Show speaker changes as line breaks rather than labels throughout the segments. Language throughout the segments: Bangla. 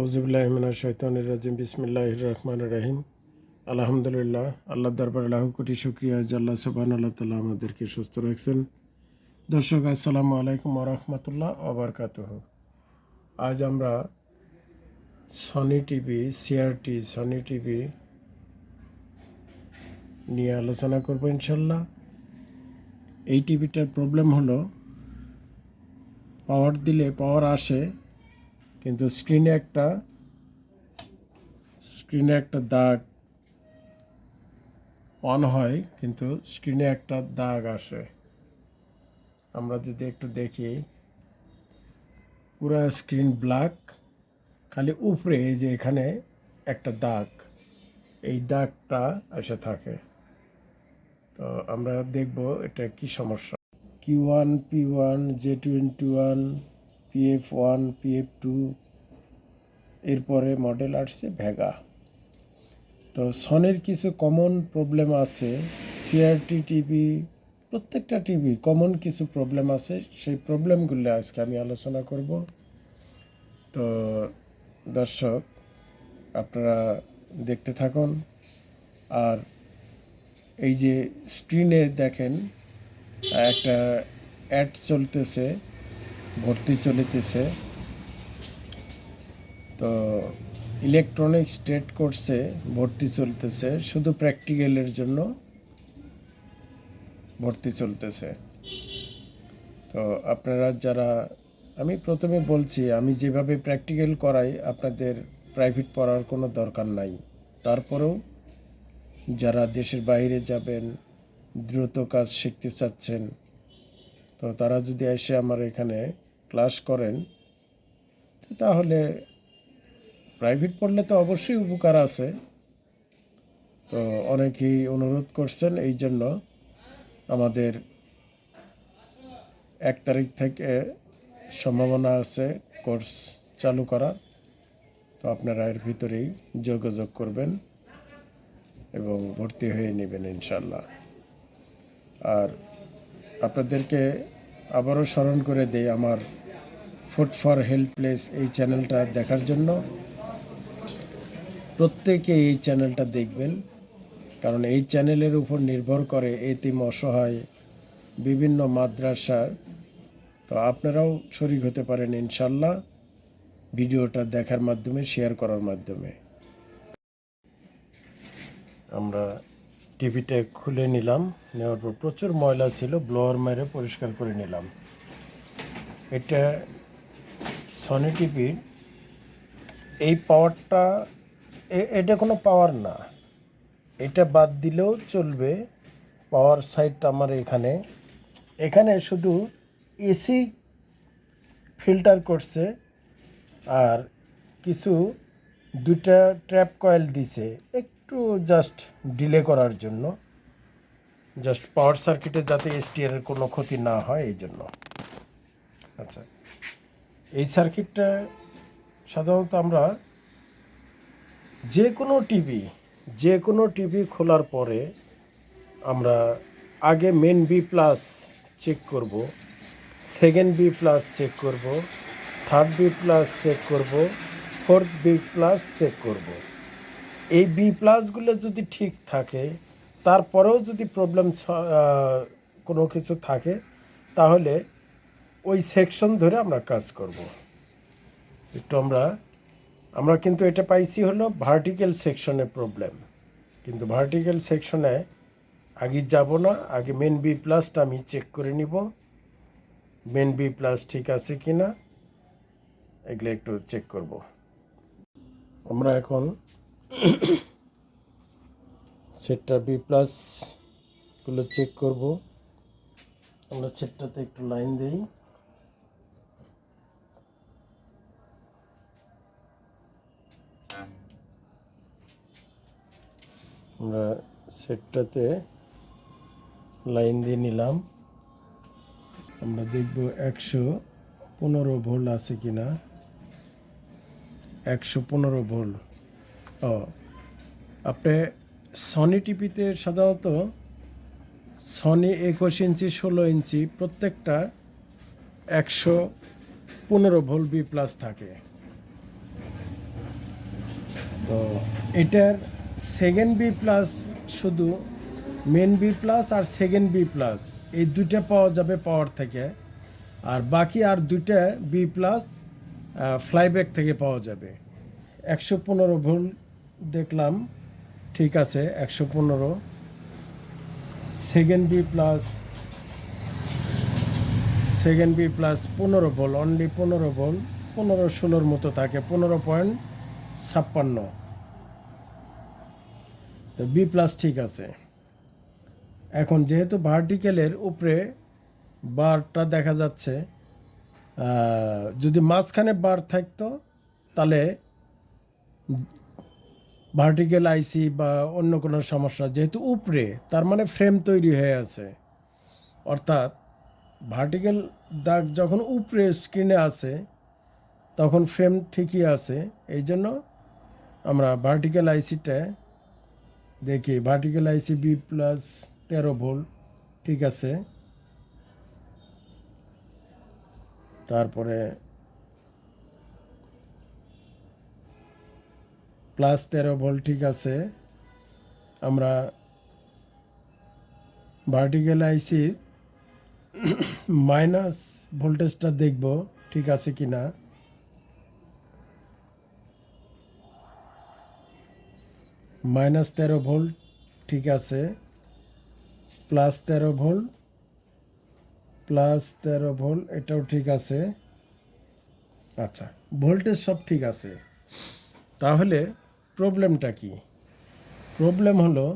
আউজুবিল্লাহমিনা শৈতানির রাজিম বিসমিল্লাহ রহমান রাহিম। আলহামদুলিল্লাহ আল্লাহ দরবার লাহু কোটি শুক্রিয়া। জাল্লা সুবান আল্লাহ তাল্লাহ আমাদেরকে সুস্থ রাখছেন। দর্শক, আসসালামু আলাইকুম রহমতুল্লাহ আবরকাত আজ আমরা Sony TV CRT Sony TV নিয়ে আলোচনা করব ইনশাল্লাহ এই টিভিটার প্রবলেম হলো পাওয়ার দিলে পাওয়ার আসে কিন্তু স্ক্রিনে একটা স্ক্রিনে একটা দাগ অন হয়, কিন্তু স্ক্রিনে একটা দাগ আসে। আমরা যদি একটু দেখি, পুরো স্ক্রিন ব্ল্যাক খালি উপরে এই যে এখানে একটা দাগ, এই দাগটা এসে থাকে। তো আমরা দেখব এটা কি সমস্যা। Q one P one J twenty one PF one PF two এরপরে মডেল আসছে ভেগা তো সনের কিছু কমন প্রবলেম আছে সিআরটি টিভি প্রত্যেকটা টিভি কমন কিছু প্রবলেম আছে, সেই প্রবলেমগুলো আজকে আমি আলোচনা করব। তো দর্শক, আপনারা দেখতে থাকুন। আর এই যে স্ক্রিনে দেখেন, একটা অ্যাড চলতেছে। ভর্তি চলিতেছে। তো ইলেকট্রনিক স্টেট কোর্সে ভর্তি চলতেছে, শুধু প্র্যাকটিক্যালের জন্য ভর্তি চলতেছে। তো আপনারা যারা, আমি প্রথমে বলছি, আমি যেভাবে প্র্যাকটিক্যাল করাই, আপনাদের প্রাইভেট পড়ার কোনো দরকার নাই। তারপরেও যারা দেশের বাইরে যাবেন, দ্রুত কাজ শিখতে চাচ্ছেন, তো তারা যদি এসে আমার এখানে ক্লাস করেন, তাহলে প্রাইভেট পড়লে তো অবশ্যই উপকার আছে। তো অনেকেই অনুরোধ করছেন এই জন্য আমাদের এক তারিখ থেকে সম্ভাবনা আছে কোর্স চালু করা তো আপনারা এর ভিতরেই যোগাযোগ করবেন এবং ভর্তি হয়ে নেবেন ইনশাল্লাহ আর আপনাদেরকে আবারও স্মরণ করে দেই, আমার ফুড ফর হেল্পলেস এই চ্যানেলটা দেখার জন্য। প্রত্যেকে এই চ্যানেলটা দেখবেন, কারণ এই চ্যানেলের উপর নির্ভর করে এতিম অসহায় বিভিন্ন মাদ্রাসার। তো আপনারাও শরিক হতে পারেন ইনশাল্লাহ ভিডিওটা দেখার মাধ্যমে শেয়ার করার মাধ্যমে। আমরা টিভিটা খুলে নিলাম, নেওয়ার পর প্রচুর ময়লা ছিল ব্লোয়ার মেরে পরিষ্কার করে নিলাম। এটা সনি টিভির এই পাওয়ারটা এটা কোনো পাওয়ার না। এটা বাদ দিলেও চলবে পাওয়ার সাইডটা আমার এখানে। এখানে শুধু এসি ফিল্টার করছে আর কিছু দুটা ট্র্যাপ কয়েল দিছে। একটু জাস্ট ডিলে করার জন্য। জাস্ট পাওয়ার সার্কিটে যাতে এসটিআর কোনো ক্ষতি না হয়, এই জন্য। আচ্ছা। এই সার্কিটটা সাধারণত আমরা যে কোনো টিভি যে কোনো টিভি খোলার পরে আমরা আগে মেন বি প্লাস চেক করব সেকেন্ড বি প্লাস চেক করব থার্ড বি প্লাস চেক করব ফোর্থ বি প্লাস চেক করব। এই বি প্লাসগুলো যদি ঠিক থাকে, তারপরেও যদি প্রবলেম কোনো কিছু থাকে, তাহলে ওই সেকশন ধরে আমরা কাজ করব। একটু আমরা আমরা কিন্তু এটা পাইছি হলো ভার্টিক্যাল সেকশনে প্রবলেম কিন্তু ভার্টিক্যাল সেকশনে আগে যাব না, আগে মেন বি প্লাসটা আমি চেক করে নিব। মেন বি প্লাস ঠিক আছে কি না, এগুলো একটু চেক করব। আমরা এখন সেটটা বি প্লাসগুলো চেক করব। আমরা সেটটাতে একটু লাইন দিই। আমরা সেটটাতে লাইন দিয়ে নিলাম। আমরা দেখব একশো পনেরো ভোল্ট আছে কি না একশো পনেরো ভোল্ট। ও, আপনি সনি টিভিতে সাধারণত সনি একুশ ইঞ্চি, ষোলো ইঞ্চি প্রত্যেকটা একশো পনেরো ভোল্ট বি প্লাস থাকে। তো এটার সেকেন্ড বি প্লাস শুধু মেন বি প্লাস আর সেকেন্ড বি প্লাস এই দুইটা পাওয়া যাবে পাওয়ার থেকে। আর বাকি আর দুইটা বি প্লাস ফ্লাইব্যাক থেকে পাওয়া যাবে। একশো পনেরো ভুল দেখলাম, ঠিক আছে, একশো পনেরো। Second B plus second B plus পনেরো ভোল্ট অনলি পনেরো ভোল্ট, পনেরো ষোলোর মতো থাকে, পনেরো পয়েন্ট ছাপ্পান্ন। তো বি প্লাস ঠিক আছে। এখন যেহেতু ভার্টিক্যালের উপরে বারটা দেখা যাচ্ছে যদি মাঝখানে বার থাকতো, তাহলে ভার্টিক্যাল আইসি বা অন্য কোনো সমস্যা, যেহেতু উপরে, তার মানে ফ্রেম তৈরি হয়ে আছে। অর্থাৎ ভার্টিক্যাল দাগ যখন উপরে স্ক্রিনে আছে, তখন ফ্রেম ঠিকই আছে। এই জন্য আমরা ভার্টিক্যাল আইসিটা দেখি ভার্টিক্যাল আইসি বি প্লাস তেরো ভোল্ট ঠিক আছে। তারপরে প্লাস তেরো ভোল্ট ঠিক আছে। আমরা ভার্টিক্যাল আইসির মাইনাস ভোল্টেজটা দেখব, ঠিক আছে কি না মাইনাস তেরো ভোল্ট, ঠিক আছে। প্লাস তেরো ভোল্ট, প্লাস তেরো ভোল্ট, এটাও ঠিক আছে। আচ্ছা ভোল্টেজ সব ঠিক আছে। তাহলে প্রবলেমটা কি? প্রবলেম হলো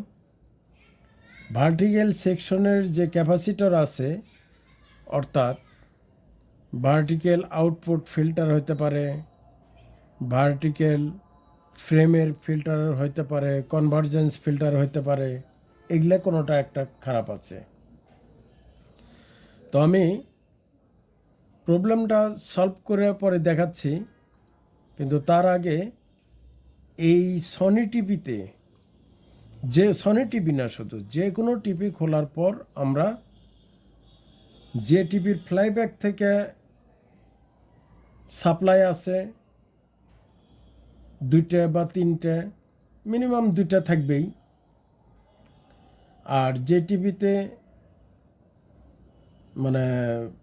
ভার্টিক্যাল সেকশনের যে ক্যাপাসিটর আছে, অর্থাৎ ভার্টিক্যাল আউটপুট ফিল্টার হতে পারে ভার্টিক্যাল ফ্রেমের ফিল্টার হইতে পারে কনভার্জেন্স ফিল্টার হতে পারে, এগুলা কোনোটা একটা খারাপ আছে। তো আমি প্রবলেমটা সলভ করে পরে দেখাচ্ছি, কিন্তু তার আগে এই সনি টিভিতে যে সনি টিভি না শুধু, যে কোনো টিভি খোলার পর আমরা যে টিভির ফ্লাইব্যাক থেকে সাপ্লাই আছে দুইটা বা তিনটে মিনিমাম দুইটা থাকবেই। আর যে টিভিতে মানে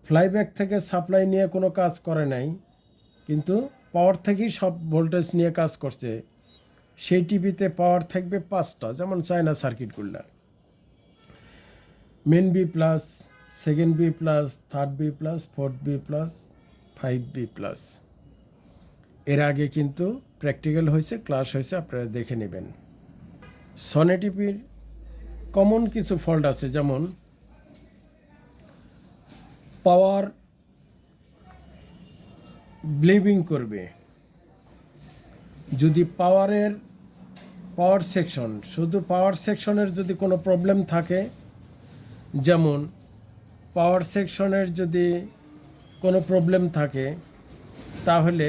ফ্লাইব্যাক থেকে সাপ্লাই নিয়ে কোনো কাজ করে নাই, কিন্তু পাওয়ার থেকেই সব ভোল্টেজ নিয়ে কাজ করছে। সেই টিভিতে পাওয়ার থাকবে পাঁচটা, যেমন China সার্কিটগুলো main B plus second B plus third B plus fourth B plus five B plus এর আগে কিন্তু প্র্যাকটিক্যাল হয়েছে ক্লাস হয়েছে, আপনারা দেখে নেবেন। সনি টিভির কমন কিছু ফল্ট আছে, যেমন পাওয়ার ব্লিভিং করবে। যদি পাওয়ারের পাওয়ার সেকশন শুধু পাওয়ার সেকশনের যদি কোনো প্রবলেম থাকে, যেমন পাওয়ার সেকশনের যদি কোনো প্রবলেম থাকে, তাহলে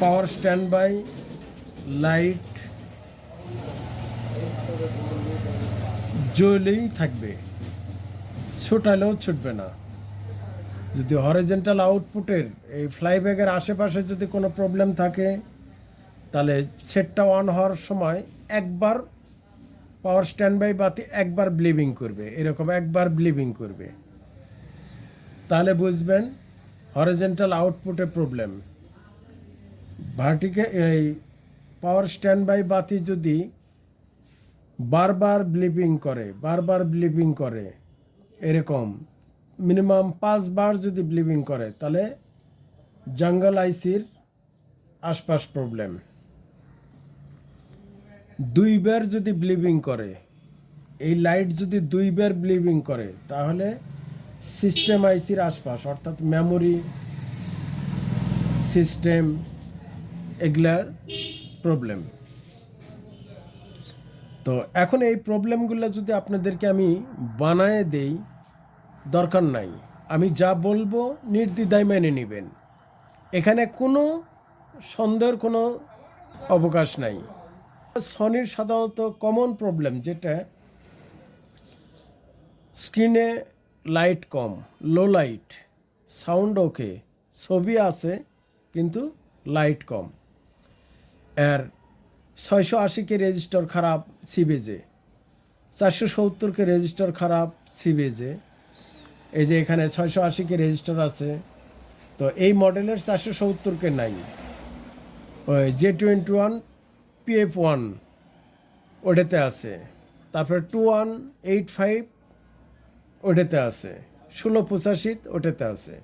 পাওয়ার স্ট্যান্ড বাই লাইট জ্বলেই থাকবে। ছোটালেও ছুটবে না। যদি হরিজেন্টাল আউটপুটের এই ফ্লাইব্যাগের আশেপাশে যদি কোনো প্রবলেম থাকে, তাহলে সেটটা অন হওয়ার সময় একবার পাওয়ার স্ট্যান্ড বাই বাতি একবার ব্লিভিং করবে। এরকম একবার ব্লিভিং করবে। তাহলে বুঝবেন হরিজেন্টাল আউটপুটে প্রবলেম ভার্টিকে এই পাওয়ার স্ট্যান্ড বাই বাতি যদি বারবার ব্লিপিং করে, বারবার ব্লিপিং করে, এরকম মিনিমাম পাঁচবার যদি ব্লিপিং করে, তাহলে জঙ্গল আইসির আশপাশ প্রবলেম দুইবার যদি ব্লিপিং করে, এই লাইট যদি দুইবার ব্লিপিং করে, তাহলে সিস্টেম আইসির আশপাশ, অর্থাৎ মেমোরি সিস্টেম এগুলার প্রবলেম তো এখন এই প্রবলেমগুলো যদি আপনাদেরকে আমি বানায় দেই, দরকার নাই। আমি যা বলব নির্দ্বিধায় মেনে নেবেন। এখানে কোনো সন্দেহের কোনো অবকাশ নাই। সনির সাধারণত কমন প্রবলেম যেটা স্ক্রিনে লাইট কম লো লাইট সাউন্ড ওকে ছবি আছে, কিন্তু লাইট কম। এর ছয়শো আশিকে রেজিস্টার খারাপ সিবেজে, চারশো সত্তরকে রেজিস্টার খারাপ সিবেজে। এই যে এখানে ছয়শো আশিকে রেজিস্টার আছে, তো এই মডেলের চারশো সত্তরকে নাই। ওই J twenty one PF one ওটাতে আছে। তারপরে টু ওয়ান এইট ফাইভ ওটাতে আছে। ষোলো পঁচাশি ওটাতে আছে।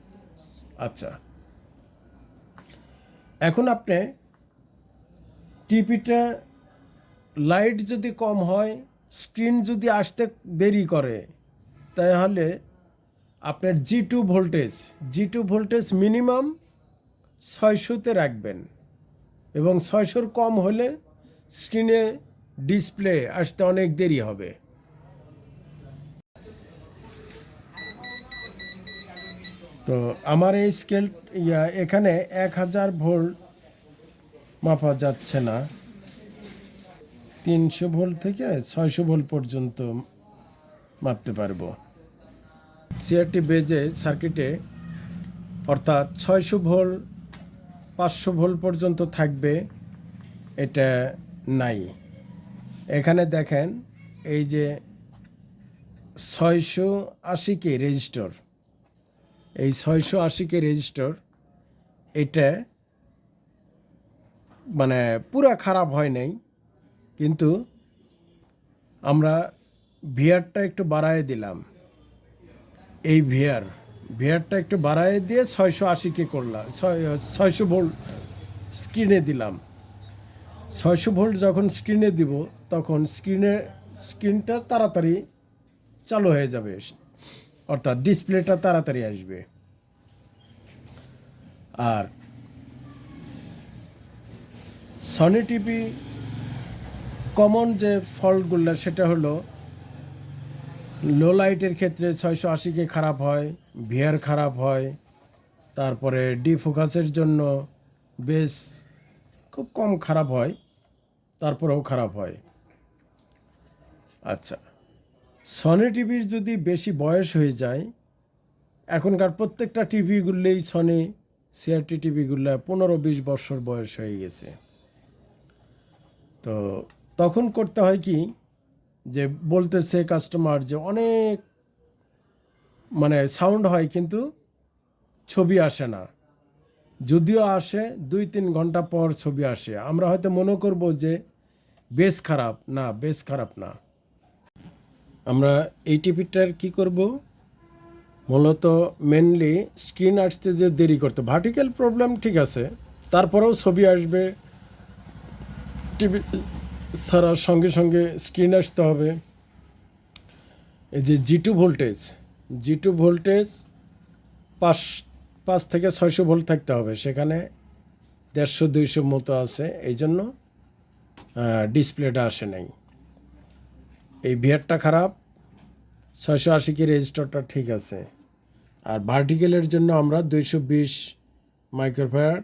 আচ্ছা। এখন আপনি টিভিটা লাইট যদি কম হয়, স্ক্রিন যদি আসতে দেরি করে, তাহলে আপনার G two voltage G two voltage minimum ছয়শোতে রাখবেন এবং ছয়শোর কম হলে স্ক্রিনে ডিসপ্লে আসতে অনেক দেরি হবে। তো আমার এই স্কেল ইয়া, এখানে এক হাজার ভোল্ট মাপা যাচ্ছে না। তিনশো ভোল্ট থেকে ছয়শো ভোল্ট পর্যন্ত মাপতে পারব। সিআরটি বেজে সার্কিটে অর্থাৎ ছয়শো ভোল্ট পাঁচশো ভোল্ট পর্যন্ত থাকবে, এটা নাই। এখানে দেখেন, এই যে ছয়শো আশিকে রেজিস্টর, এই ছয়শো আশিকে রেজিস্টর, এটা মানে পুরা খারাপ হয় নাই, কিন্তু আমরা ভিয়ারটা একটু বাড়ায় দিলাম। এই ভিয়ার, ভিয়ারটা একটু বাড়ায় দিয়ে ছয়শো আশিকে করলাম ছয়শো ভোল্ট স্ক্রিনে দিলাম। ছয়শো ভোল্ট যখন স্ক্রিনে দিব, তখন স্ক্রিনে, স্ক্রিনটা তাড়াতাড়ি চালু হয়ে যাবে, অর্থাৎ ডিসপ্লেটা তাড়াতাড়ি আসবে। আর সনি টিভি কমন যে ফল্টগুলো সেটা হলো লো লাইটের ক্ষেত্রে ছয়শো আশিকে খারাপ হয় ভিয়ার খারাপ হয়, তারপরে ডি ফোকাসের জন্য বেশ খুব কম খারাপ হয়, তারপরেও খারাপ হয়। আচ্ছা সনি টিভির যদি বেশি বয়স হয়ে যায়, এখনকার প্রত্যেকটা টিভিগুলোই সনি সিআরটি টিভিগুলো পনেরো বিশ বছর বয়স হয়ে গেছে। তো তখন করতে হয় কি যে বলতেছে কাস্টমার যে অনেক মানে সাউন্ড হয় কিন্তু ছবি আসে না। যদিও আসে দুই তিন ঘণ্টা পর ছবি আসে। আমরা হয়তো মনে করব যে বেশ খারাপ। না, বেশ খারাপ না। আমরা এই টিভিটার কি করব? মূলত মেনলি স্ক্রিন আসতে যে দেরি করতে। ভার্টিক্যাল প্রবলেম ঠিক আছে। তারপরেও ছবি আসবে। টিভি ছাড়ার সঙ্গে সঙ্গে স্ক্রিন আসতে হবে। এই যে G two voltage G two voltage পাঁচ পাঁচ থেকে ছয়শো ভোল্ট থাকতে হবে। সেখানে দেড়শো, দুইশো মতো আছে। এই জন্য ডিসপ্লেটা আসে নাই। এই ভিয়ারটা খারাপ। ছয়শো আশি কি রেজিস্টারটা ঠিক আছে। আর ভার্টিক্যালের জন্য আমরা দুইশো বিশ মাইক্রোফায়ার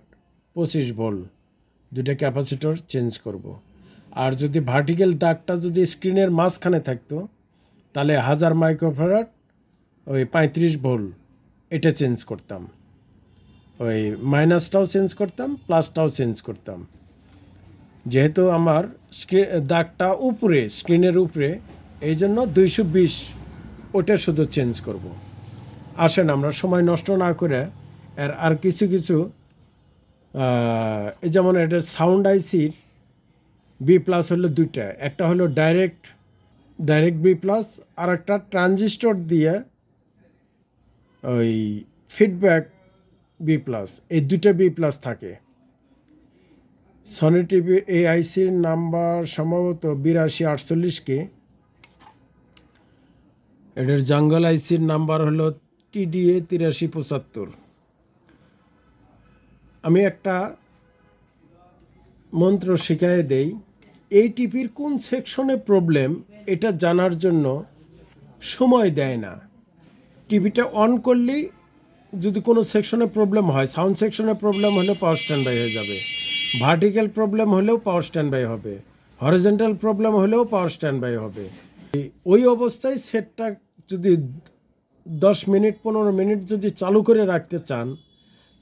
পঁচিশ ভোল্ট দুইটা ক্যাপাসিটর চেঞ্জ করব। আর যদি ভার্টিক্যাল দাগটা যদি স্ক্রিনের মাঝখানে থাকতো, তাহলে হাজার মাইক্রোফারাট ওই পঁয়ত্রিশ ভোল্ট এটা চেঞ্জ করতাম ওই মাইনাসটাও চেঞ্জ করতাম প্লাসটাও চেঞ্জ করতাম যেহেতু আমার দাগটা উপরে স্ক্রিনের উপরে এই জন্য দুইশো বিশ ওটা শুধু চেঞ্জ করব। আসেন আমরা সময় নষ্ট না করে এর আর কিছু কিছু যেমন এটা সাউন্ড আইসির বি প্লাস হলো দুইটা। একটা হলো ডাইরেক্ট ডাইরেক্ট বি প্লাস আর একটা ট্রানজিস্টর দিয়ে ওই ফিডব্যাক বি প্লাস এই দুইটা বি প্লাস থাকে। সনি টিভি এই আইসির নাম্বার সম্ভবত বিরাশি আটচল্লিশকে এটার জঙ্গল আইসির নাম্বার হলো টিডিএ তিরাশি পঁচাত্তর। আমি একটা মন্ত্র শিখাই দেই। এই টিভির কোন সেকশনে প্রবলেম এটা জানার জন্য সময় দেয় না। টিভিটা অন করলেই যদি কোনো সেকশনে প্রবলেম হয় সাউন্ড সেকশনে প্রবলেম হলে পাওয়ার স্ট্যান্ড বাই হয়ে যাবে। ভার্টিক্যাল প্রবলেম হলেও পাওয়ার স্ট্যান্ড বাই হবে। হরিজেন্টাল প্রবলেম হলেও পাওয়ার স্ট্যান্ড বাই হবে। ওই অবস্থায় সেটটা যদি দশ মিনিট, পনেরো মিনিট যদি চালু করে রাখতে চান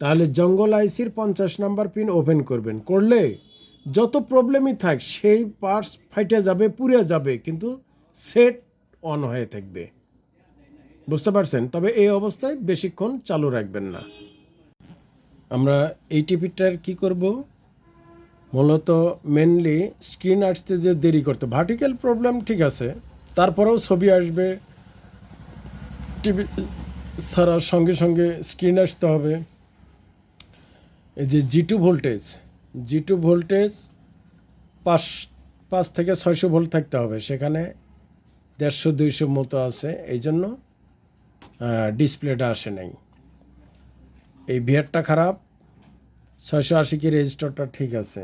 তাহলে জঙ্গল আইসির পঞ্চাশ নাম্বার পিন ওপেন করবেন। করলে যত প্রবলেমই থাক, সেই পার্টস ফাইটে যাবে, পুড়ে যাবে, কিন্তু সেট অন হয়ে থাকবে। বুঝতে পারছেন? তবে এই অবস্থায় বেশিক্ষণ চালু রাখবেন না। আমরা এই টিভিটার কি করব? মূলত মেনলি স্ক্রিন আসতে যে দেরি করতে ভার্টিক্যাল প্রবলেম ঠিক আছে, তারপরেও ছবি আসবে। টিভি ছাড়ার সঙ্গে সঙ্গে স্ক্রিন আসতে হবে। এই যে G two voltage G two voltage পাঁচ পাঁচ থেকে ছয়শো ভোল্ট থাকতে হবে। সেখানে দেড়শো, দুইশো মতো আছে। এই জন্য ডিসপ্লেটা আসে নাই। এই ভিয়ারটা খারাপ। ছয়শো আশি কি রেজিস্টারটা ঠিক আছে।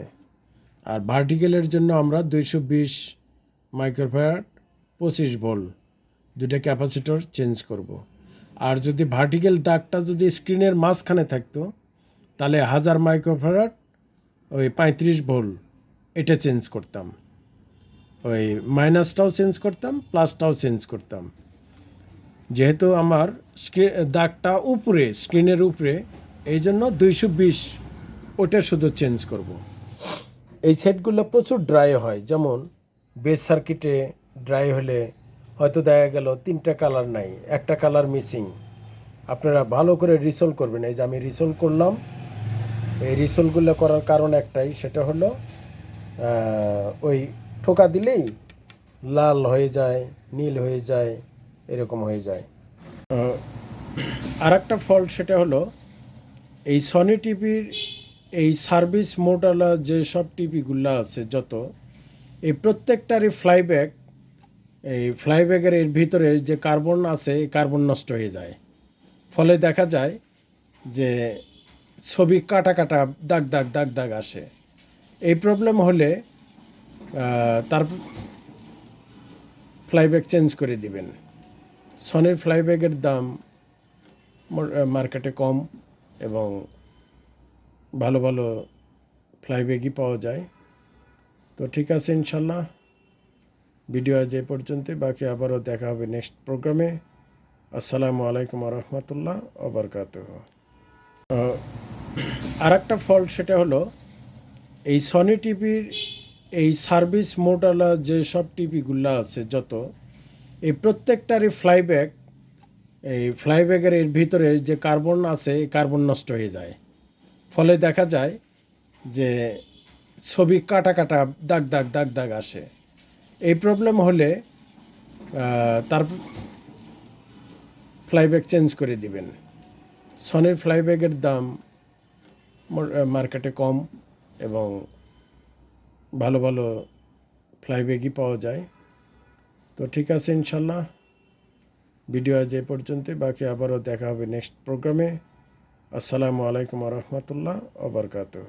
আর ভার্টিক্যালের জন্য আমরা দুইশো বিশ মাইক্রোফ্যাট পঁচিশ ভোল্ট দুইটা ক্যাপাসিটর চেঞ্জ করব। আর যদি ভার্টিক্যাল দাগটা যদি স্ক্রিনের মাঝখানে থাকতো তাহলে হাজার মাইক্রোফ্যারাট ওই পঁয়ত্রিশ ভোল, এটা চেঞ্জ করতাম। ওই মাইনাসটাও চেঞ্জ করতাম প্লাসটাও চেঞ্জ করতাম। যেহেতু আমার দাগটা উপরে স্ক্রিনের উপরে, এই জন্য দুইশো বিশ, ওটা শুধু চেঞ্জ করব। এই সেটগুলো প্রচুর ড্রাই হয়, যেমন বেস সার্কিটে ড্রাই হলে হয়তো দেখা গেল তিনটা কালার নাই, একটা কালার মিসিং আপনারা ভালো করে রিসল করবেন, এই যে আমি রিসল করলাম এই রিসলগুলো করার কারণ একটাই, সেটা হলো ওই ঠোকা দিলেই লাল হয়ে যায়, নীল হয়ে যায়, এরকম হয়ে যায়। আর একটা ফল্ট সেটা হলো, এই সনি টিভির এই সার্ভিস মোডওয়ালা যে সব টিভিগুলো আছে যত, এই প্রত্যেকটারই ফ্লাইব্যাক এই ফ্লাইব্যাগের এর ভিতরে যে কার্বন আছে, এই কার্বন নষ্ট হয়ে যায়। ফলে দেখা যায় যে ছবি কাটা কাটা, দাগ দাগ দাগ দাগ আসে। এই প্রবলেম হলে তার ফ্লাইব্যাগ চেঞ্জ করে দিবেন। সনির ফ্লাইব্যাগের দাম মার্কেটে কম এবং ভালো ভালো ফ্লাইব্যাগই পাওয়া যায়। তো ঠিক আছে, ইনশাল্লাহ। ভিডিও আজ এ পর্যন্ত বাকি আবারও দেখা হবে নেক্সট প্রোগ্রামে আসসালামু আলাইকুম রহমতুল্লাহ ওবরকাত আর একটা ফল্ট সেটা হলো, এই সনি টিভির এই সার্ভিস মোডওয়ালা যে সব টিভিগুলো আছে যত, এই প্রত্যেকটারই ফ্লাইব্যাক এই ফ্লাইব্যাগের এর ভিতরে যে কার্বন আছে, এই কার্বন নষ্ট হয়ে যায়। ফলে দেখা যায় যে ছবি কাটা কাটা দাগ দাগ দাগ দাগ আসে। এই প্রবলেম হলে তার ফ্লাইব্যাগ চেঞ্জ করে দিবেন। সনির ফ্লাইব্যাগের দাম মার্কেটে কম এবং ভালো ভালো ফ্লাইব্যাগই পাওয়া যায়। তো ঠিক আছে, ইনশাল্লাহ। ভিডিও আজ এ পর্যন্ত বাকি আবারও দেখা হবে নেক্সট প্রোগ্রামে আসসালামু আলাইকুম রহমতুল্লাহ ওবরকাতুহ